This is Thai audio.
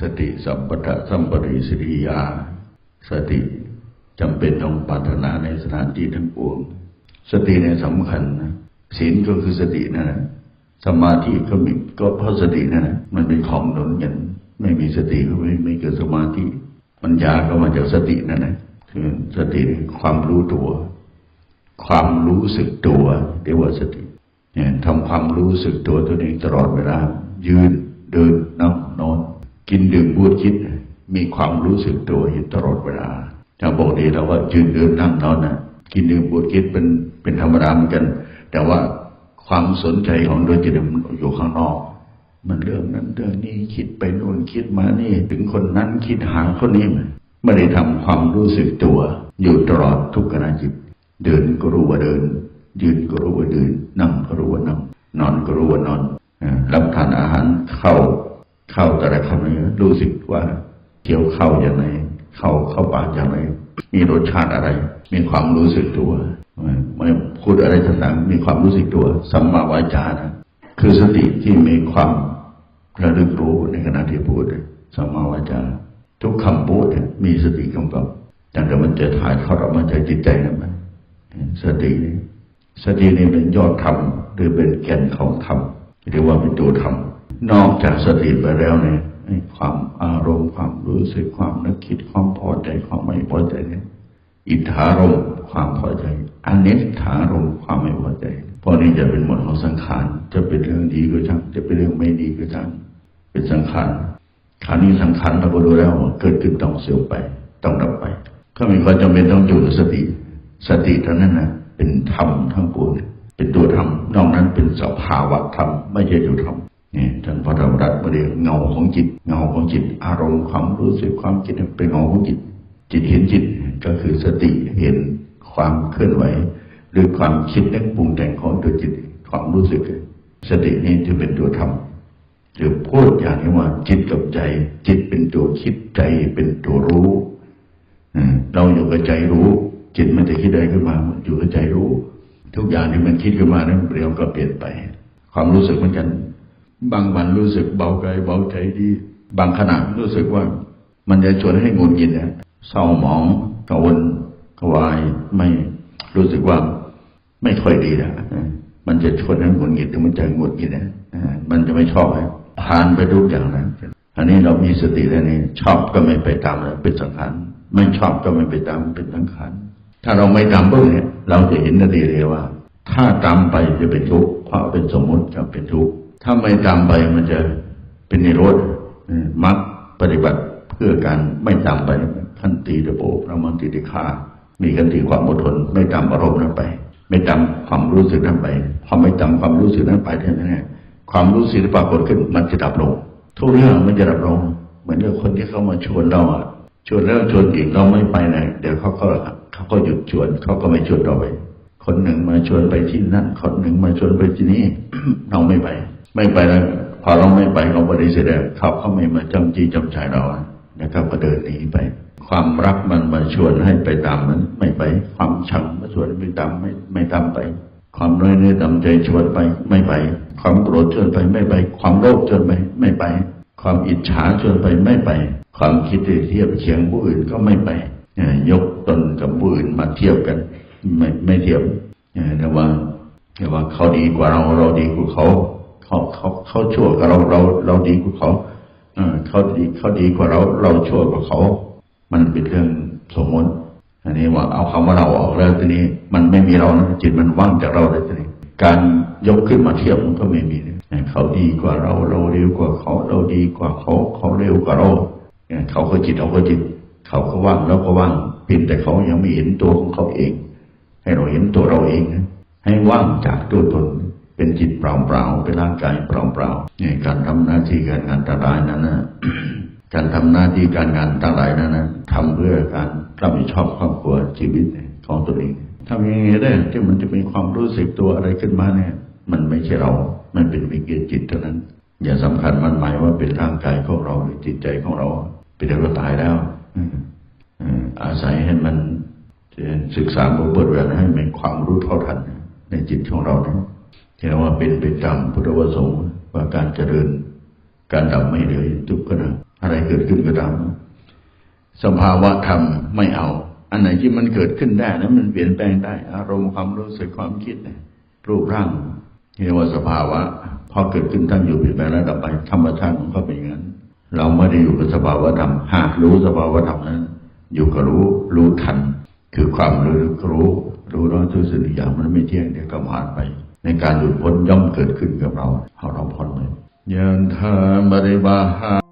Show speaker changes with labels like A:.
A: สติสัมปทะสัมปริสิริยา สติจำเป็นต้องปรารถนาในสถานที่ทั้งปวง สติเนี่ยสำคัญนะศีลก็คือสตินั่นแหละสมาธิก็มีก็เพราะสตินั่นแหละมันเป็นของหนุนกันไม่มีสติก็ไม่ไม่เกิดสมาธิปัญญาก็มาจากสตินั่นแหละคือสติความรู้ตัว ความรู้สึกตัวเรียกว่าสติ เนี่ยทำความรู้สึกตัวตัวเองตลอดเวลายืนเดินนั่งนอน กินดื่มพูดคิด มีความรู้สึกตัวอยู่ตลอดเวลาถ้าบอกดีเราว่ายืนเดินนั่งนอนนะกินดื่มพูดคิดเป็นเป็นธรรมดาเหมือนกัน แต่ว่าความสนใจของโดยจิตมันอยู่ข้างนอก มันเรื่องนั้นเรื่องนี้คิดไปโน่นคิดมานี่ ถึงคนนั้นคิดหาคนนี้ไม่ได้ทำความรู้สึกตัว อยู่ตลอดทุกขณะจิต เดินก็รู้ว่าเดิน ยืนก็รู้ว่ายืนนั่งก็รู้ว่านั่งนอนก็รู้ว่านอนรับทานอาหารเข้าเข้าแต่ละ รู้สึกว่าเกี่ยวเข้าอย่างไรเข้าเข้าปากอย่างไรมีรสชาติอะไร มีความรู้สึกตัวเมื่อพูดอะไรต่างๆมีความรู้สึกตัว สัมมาวาจานะคือสติที่มีความระลึกรู้ในขณะที่พูดสัมมาวาจา ทุกคำพูดมีสติกำกับแต่เดี๋ยวมันจะถ่ายทอดออกมาจากจิตใจนะมันสติสตินี่เป็นยอดธรรมหรือเป็นแก่นของธรรมเรียกว่าเป็นตัวธรรมนอกจากสติไปแล้วเนี่ย ความอารมณ์ความรู้สึกความนึกคิดความพอใจความไม่พอใจเนี่ยอิทธารมความพอใจอนิจฐารมความไม่พอใจเพราะนี้จะเป็นหมดของสังขารจะเป็นเรื่องดีก็ช่างจะเป็นเรื่องไม่ดีก็ช่างเป็นสังขารขาวนี้สังขารเราก็รู้แล้วเกิดขึ้นต้องเสื่อมไป ต้องดับไป ก็มีความจำเป็นต้องอยู่กับสติ สติเท่านั้นนะเป็นธรรมทั้งปวงเป็นตัวธรรมนอกนั้นเป็นสภาวะธรรมไม่ใช่ตัวธรรม นี่ท่านพระธรรมรัตน์เรียกเงาของจิต เงาของจิต อารมณ์ความรู้สึกความคิดเป็นเงาของจิต จิตเห็นจิตก็คือสติเห็นความเคลื่อนไหวหรือความคิดนึกปรุงแต่งของตัวจิตความรู้สึก สตินี้จะเป็นตัวธรรมหรือพูดอย่างนี้ว่าจิตกับใจ จิตเป็นตัวคิดใจเป็นตัวรู้เราอยู่กับใจรู้ จิตมันจะคิดอะไรขึ้นมาอยู่กับใจรู้ ทุกอย่างที่มันคิดขึ้นมานั้นเรียวก็เปลี่ยนไป ความรู้สึกเหมือนกัน บางวันรู้สึกเบากายเบาใจดี บางขณะรู้สึกว่า มันจะชวนให้งุนงิดนะเศร้าหมองกวลกวายไม่รู้สึกว่าไม่ค่อยดีนะมันจะชวนให้งุนงิดมันจะงุนงิดนะมันจะไม่ชอบผ่านไปทุกอย่างนะอันนี้เรามีสติแล้วนี่ชอบก็ไม่ไปตามเลยเป็นสังขารไม่ชอบก็ไม่ไปตามเป็นสังขารถ้าเราไม่ตามพวกนี้เราจะเห็นนาทีเลยว่า ถ้าตามไปจะเป็นทุกข์เพราะเป็นสมมติจะเป็นทุกข์ ถ้าไม่ตามไปมันจะเป็นนิโรธมักปฏิบัติเพื่อการไม่ตามไปขันตีเดโบพระมันติติคามีกันติความอดทน ไม่ตามอารมณ์นั้นไป ไม่ตามความรู้สึกนั้นไปพอไม่ตามความรู้สึกนั้นไปเท่านั้นความรู้สึกปรากฏขึ้นมันจะดับลง ทุกเรื่องมันจะดับลง เหมือนกับคนที่เขามาชวนเราอะชวนแล้วชวนอีกเราไม่ไปไหนเดี๋ยวเขาก็เขาก็หยุดชวนเขาก็ไม่ชวนเราไปคนหนึ่งมาชวนไปที่นั่นคนหนึ่งมาชวนไปที่นี่เราไม่ไป ไม่ไปแล้วพอเราไม่ไปเราปฏิเสธเขาเขาไม่มาจำจี้จำใจเรานะครับก็เดินหนีไป ความรักมันมาชวนให้ไปตามมันไม่ไป ความชังมาชวนไปตามไม่ไม่ตามไป ความน้อยเนื้อต่ำใจชวนไปไม่ไป ความโกรธชวนไปไม่ไป ความโลภชวนไปไม่ไป ความอิจฉาชวนไปไม่ไป ความคิดเทียบเคียงผู้อื่นก็ไม่ไปยกตนกับผู้อื่นมาเทียบกัน ไม่ไม่เทียบแต่ว่าแต่ว่าเขาดีกว่าเราเราดีกว่าเขา เขาเขาเขาชั่วกับเราเราเราดีกว่าเขาเขาดีเขาดีกว่าเราเราชั่วกว่าเขา มันเป็นเรื่องสมมติ อันนี้ว่าเอาคำว่าเราออกแล้วทีนี้ มันไม่มีเรานะจิตมันว่างจากเราเลยทีนี้ การยกขึ้นมาเทียบมันก็ไม่มีเขาดีกว่าเราเราเร็วกว่าเขาเราดีกว่าเขาเขาเร็วกว่าเราเขาก็จิตเราก็จิต เขาก็ว่างเราก็ว่างเพียงแต่เขายังไม่เห็นตัวของเขาเอง ให้เราเห็นตัวเราเองให้ว่างจากตัวตน เป็นจิตเปล่าๆเป็นร่างกายเปล่าๆนี่การทำหน้าที่การงานต่างๆนั้นนะการทำหน้าที่การงานต่างๆนั้นนะทำเพื่อการรับผิดชอบครอบครัวชีวิตของตัวเองทำยังไงได้ที่มันจะมีความรู้สึกตัวอะไรขึ้นมาเนี่ย มันไม่ใช่เรา มันเป็นวิญญาณจิตเท่านั้น อย่าสำคัญมันหมายว่าเป็นร่างกายของเราหรือจิตใจของเราไปเดี๋ยวก็ตายแล้วอาศัยให้มันศึกษาบทบทเวลให้มีความรู้เท่าทันในจิตของเราเนี่ย ที่เราว่าเป็นไปตามพุทธวสงฆ์ว่าการเจริญ การดับไม่เหลยทุกข์ก็นะอะไรเกิดขึ้นก็ตามสภาวะธรรมไม่เอา อันไหนที่มันเกิดขึ้นได้นั้นมันเปลี่ยนแปลงได้ อารมณ์ความรู้สึกความคิดเนี่ยรูปร่างเรียกว่าสภาวะพอเกิดขึ้นตั้งอยู่เปลี่ยนแปลงแล้วดับไปธรรมชาติของเขาเป็นอย่างนั้น เราไม่ได้อยู่กับสภาวะธรรมหากรู้สภาวะธรรมนั้น อยู่กับรู้รู้ทัน คือความรู้รู้รู้ร้อนทุกสิ่งทุกอย่างมันไม่เที่ยงเดี๋ยวก็ผ่านไป ในการหลุดพ้นย่อมเกิดขึ้นกับเราเอาเราพ้นเลยยันทามริวาหา